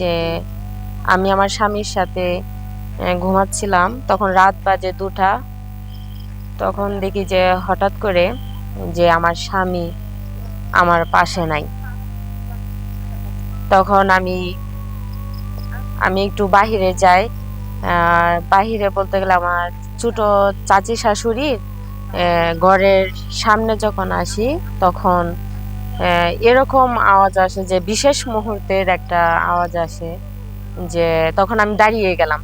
যে আমি আমার স্বামীর সাথে ঘুমাচ্ছিলাম। তখন রাত বাজে দুটা। তখন দেখি যে হঠাৎ করে যে আমার স্বামী আমার পাশে নাই। তখন আমি আমি একটু বাহিরে যাই। বাহিরে বলতে গেলে আমার ছোট চাচি শাশুড়ির ঘরের সামনে যখন আসি, তখন এরকম আওয়াজ আসে যে বিশেষ মুহূর্তের একটা আওয়াজ আসে যে তখন আমি দাঁড়িয়ে গেলাম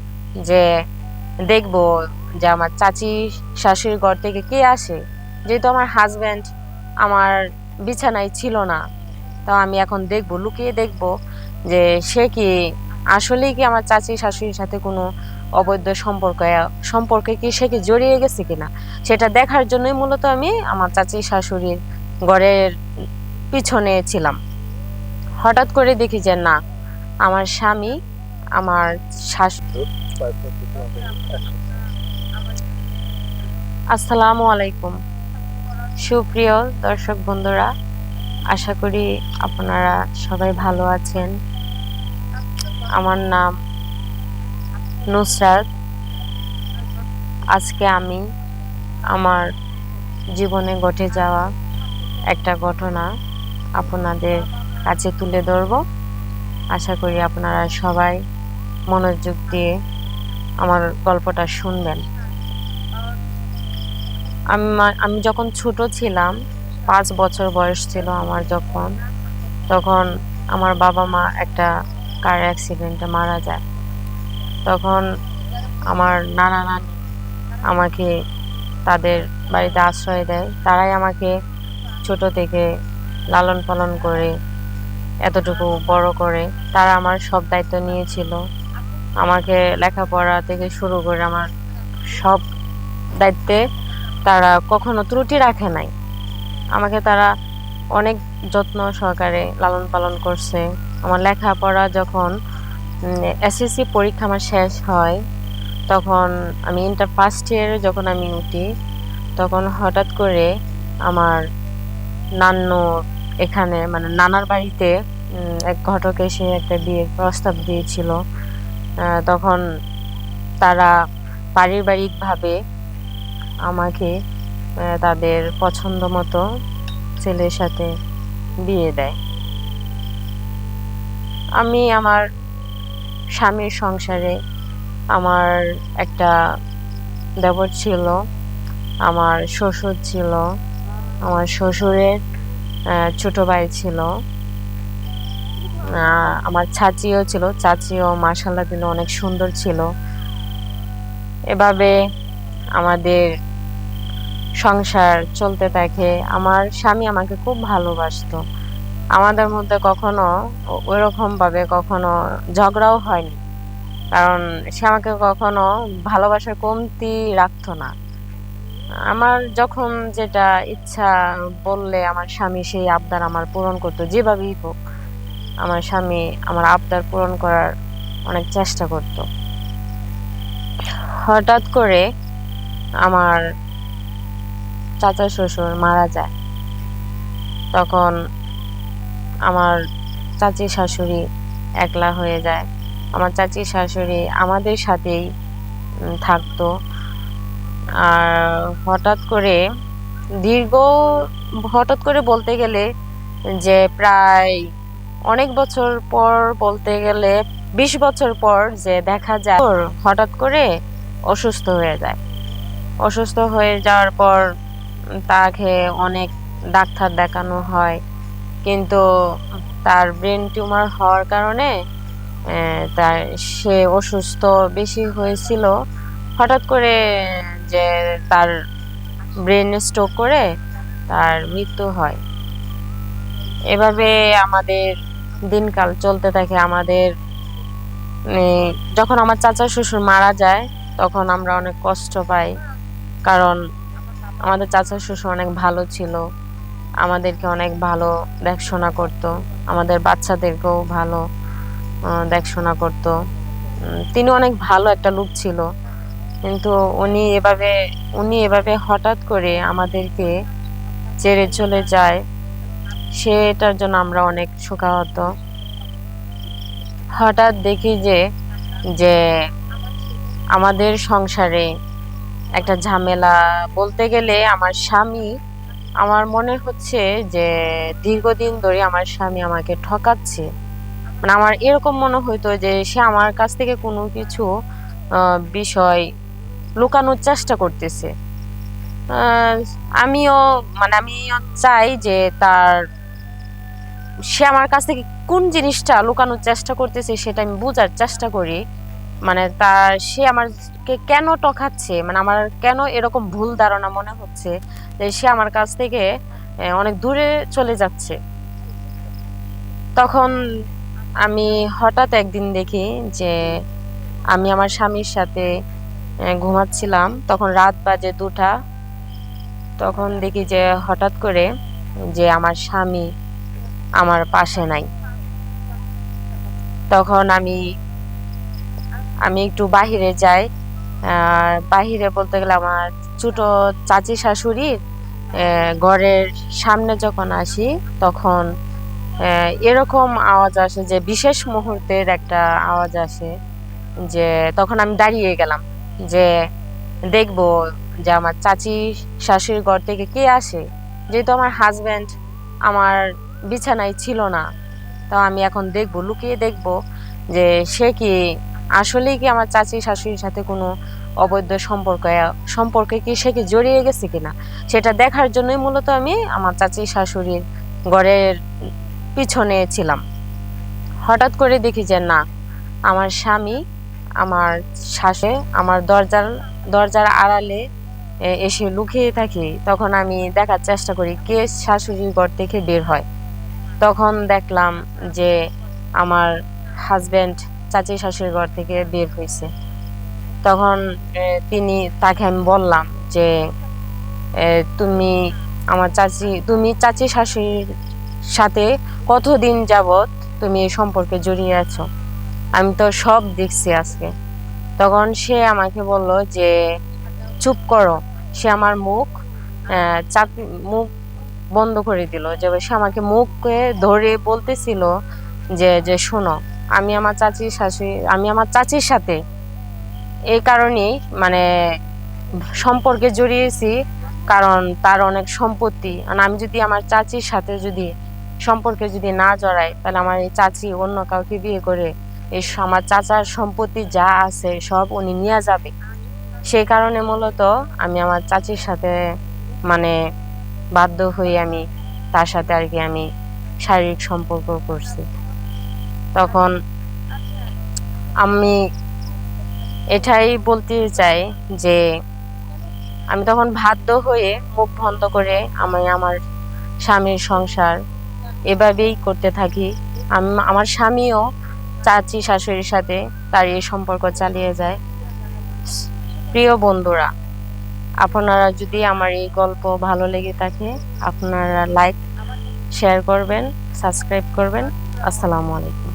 যে দেখব যে আমার চাচি শাশুড়ির ঘর থেকে কে আসে? যেহেতু আমার হাজব্যান্ড আমার বিছানায় ছিল না, তো আমি এখন দেখব, লুকিয়ে দেখব যে সে কি, আসলেই কি আমার চাচি শাশুড়ির সাথে কোনো অবৈধ সম্পর্ক, সম্পর্কে কি সে কি জড়িয়ে গেছে কিনা? সেটা দেখার জন্যই মূলত আমি আমার চাচি শাশুড়ির ঘরের পিছনে ছিলাম। হঠাৎ করে দেখি যে না, আমার স্বামী, আমার শাশু আসসালামু আলাইকুম। সুপ্রিয় দর্শক বন্ধুরা, আশা করি আপনারা সবাই ভালো আছেন। আমার নাম নুসরাত। আজকে আমি আমার জীবনে ঘটে যাওয়া একটা ঘটনা আপনাদের কাছে তুলে ধরব। আশা করি আপনারা সবাই মনোযোগ দিয়ে আমার গল্পটা শুনবেন। আমি আমি যখন ছোট ছিলাম, পাঁচ বছর বয়স ছিল আমার যখন, তখন আমার বাবা মা একটা কার অ্যাক্সিডেন্টে মারা যায়। তখন আমার নানা নানি আমাকে তাদের বাড়িতে আশ্রয় দেয়। তারাই আমাকে ছোট থেকে লালন পালন করে, এতটুকু বড় করে, তারা আমার সব দায়িত্ব নিয়েছিল। আমাকে লেখাপড়া থেকে শুরু করে আমার সব দায়িত্বে তারা কখনো ত্রুটি রাখে নাই। আমাকে তারা অনেক যত্ন সহকারে লালন পালন করছে। আমার লেখাপড়া যখন এসএসসি পরীক্ষা আমার শেষ হয়, তখন আমি ইন্টার ফার্স্ট ইয়ারে যখন আমি উঠি, তখন হঠাৎ করে আমার নান্নু এখানে মানে নানার বাড়িতে এক ঘটক এসে একটা বিয়ের প্রস্তাব দিয়েছিল। তখন তারা পারিবারিকভাবে আমাকে তাদের পছন্দ মতো ছেলের সাথে বিয়ে দেয়। আমি আমার স্বামীর সংসারে আমার একটা দেবর ছিল, আমার শ্বশুর ছিল, আমার শ্বশুরের ছোট ভাই ছিল। আমার চাচিও ছিল। চাচিও মার্শাল্লাহ দিল অনেক সুন্দর ছিল। এভাবে আমাদের সংসার চলতে থাকে। আমার স্বামী আমাকে খুব ভালোবাসতো। আমাদের মধ্যে কখনো ওইরকম ভাবে কখনো ঝগড়াও হয়নি। কারণ সে আমাকে কখনো ভালোবাসার কমতি রাখতো না। আমার যখন যেটা ইচ্ছা বললে আমার স্বামী সেই আবদার আমার পূরণ করতো, যেভাবেই হোক। আমার স্বামী আমার আবদার পূরণ করার অনেক চেষ্টা করতো। হঠাৎ করে আমার চাচা শ্বশুর মারা যায়। তখন আমার চাচি শাশুড়ি একলা হয়ে যায়। আমার চাচি শাশুড়ি আমাদের সাথেই থাকতো। আর হঠাৎ করে দীর্ঘ, হঠাৎ করে বলতে গেলে যে প্রায় অনেক বছর পর বলতে গেলে বিশ বছর পর যে দেখা যায়, হঠাৎ করে অসুস্থ হয়ে যায়। অসুস্থ হয়ে যাওয়ার পর তাকে অনেক ডাক্তার দেখানো হয়। কিন্তু তার ব্রেন টিউমার হওয়ার কারণে তার সে অসুস্থ বেশি হয়েছিল। হঠাৎ করে যে তার ব্রেন স্ট্রোক করে তার মৃত্যু হয়। এভাবে আমাদের দিনকাল চলতে থাকে। আমাদের উম, যখন আমার চাচা শ্বশুর মারা যায় তখন আমরা অনেক কষ্ট পাই। কারণ আমাদের চাচা শ্বশুর অনেক ভালো ছিল। আমাদেরকে অনেক ভালো দেখশোনা করতো। আমাদের বাচ্চাদেরকেও ভালো দেখশোনা করতো। তিনি অনেক ভালো একটা লোক ছিল। কিন্তু উনি এভাবে উনি এভাবে হঠাৎ করে আমাদেরকে ছেড়ে চলে যায়, সেটার জন্য আমরা অনেক শোকাহত। হঠাৎ দেখি যে যে আমাদের সংসারে একটা ঝামেলা বলতে গেলে আমার স্বামী, আমার মনে হচ্ছে যে দীর্ঘদিন ধরে আমার স্বামী আমাকে ঠকাচ্ছে। মানে আমার এরকম মনে হইতো যে সে আমার কাছ থেকে কোনো কিছু বিষয় লুকানোর চেষ্টা করতেছে। আমিও মানে আমিও চাই যে তার, সে আমার কাছ থেকে কোন জিনিসটা লুকানোর চেষ্টা করতেছে সেটা আমি বোঝার চেষ্টা করি। মানে তার, সে আমাকে কেন টকাচ্ছে মানে আমার কেন এরকম ভুল ধারণা মনে হচ্ছে যে সে আমার কাছ থেকে অনেক দূরে চলে যাচ্ছে। তখন আমি হঠাৎ একদিন দেখি যে আমি আমার স্বামীর সাথে ঘুমাচ্ছিলাম। তখন রাত বাজে দুটা। তখন দেখি যে হঠাৎ করে যে আমার স্বামী আমার পাশে নাই। তখন আমি আমি একটু বাহিরে যাই। বাহিরে বলতে গেলে আমার ছোট চাচি শাশুড়ির ঘরের সামনে যখন আসি, তখন এরকম আওয়াজ আসে যে বিশেষ মুহূর্তের একটা আওয়াজ আসে যে তখন আমি দাঁড়িয়ে গেলাম। যে দেখব যে আমার চাচি শাশুড়ির ঘর থেকে কে আসে? যেহেতু আমার হাজব্যান্ড আমার বিছানায় ছিল না, তো আমি এখন দেখব, লুকিয়ে দেখব যে সে কি আসলেই কি আমার চাচি শাশুড়ির সাথে কোনো অবৈধ সম্পর্ক, সম্পর্কে কি সে কি জড়িয়ে গেছে কিনা? সেটা দেখার জন্যই মূলত আমি আমার চাচি শাশুড়ির ঘরের পিছনে ছিলাম। হঠাৎ করে দেখি যে না, আমার স্বামী আমার শ্বাসে, আমার দরজার দরজার আড়ালে এসে লুকিয়ে থাকি। তখন আমি দেখার চেষ্টা করি কে শাশুড়ির ঘর থেকে বের হয়। তখন দেখলাম যে আমার হাজব্যান্ড চাচি শাশুড়ির ঘর থেকে বের হয়েছে তখন তিনি তাকে আমি বললাম যে তুমি আমার চাচি, তুমি চাচি শাশুড়ির সাথে কতদিন যাবত তুমি এই সম্পর্কে জড়িয়ে আছো? আমি তো সব দেখছি আজকে। তখন সে আমাকে বলল যে, চুপ করো। সে আমার মুখ চাপ, মুখ বন্ধ করে দিল, যে সে আমাকে মুখে ধরে বলতেছিল যে যে শোনো, আমি আমার চাচির শাশুড়ি আমি আমার চাচির সাথে এই কারণেই মানে সম্পর্কে জড়িয়েছি, কারণ তার অনেক সম্পত্তি। আর আমি যদি আমার চাচির সাথে যদি সম্পর্কে যদি না জড়াই, তাহলে আমার এই চাচি অন্য কাউকে বিয়ে করে এই আমার চাচার সম্পত্তি যা আছে সব উনি নিয়ে যাবে। সেই কারণে মূলত আমি আমার চাচির সাথে মানে বাধ্য হয়ে আমি তার সাথে আর কি আমি শারীরিক সম্পর্ক করছি। তখন আমি এটাই বলতে চাই যে আমি তখন বাধ্য হয়ে মুখ বন্ধ করে আমি আমার স্বামীর সংসার এভাবেই করতে থাকি। আম- আমার স্বামীও চাচি শাশুড়ির সাথে তার এই সম্পর্ক চালিয়ে যায়। প্রিয় বন্ধুরা, আপনারা যদি আমার এই গল্প ভালো লেগে থাকে, আপনারা লাইক শেয়ার করবেন সাবস্ক্রাইব করবেন। আসসালামু আলাইকুম।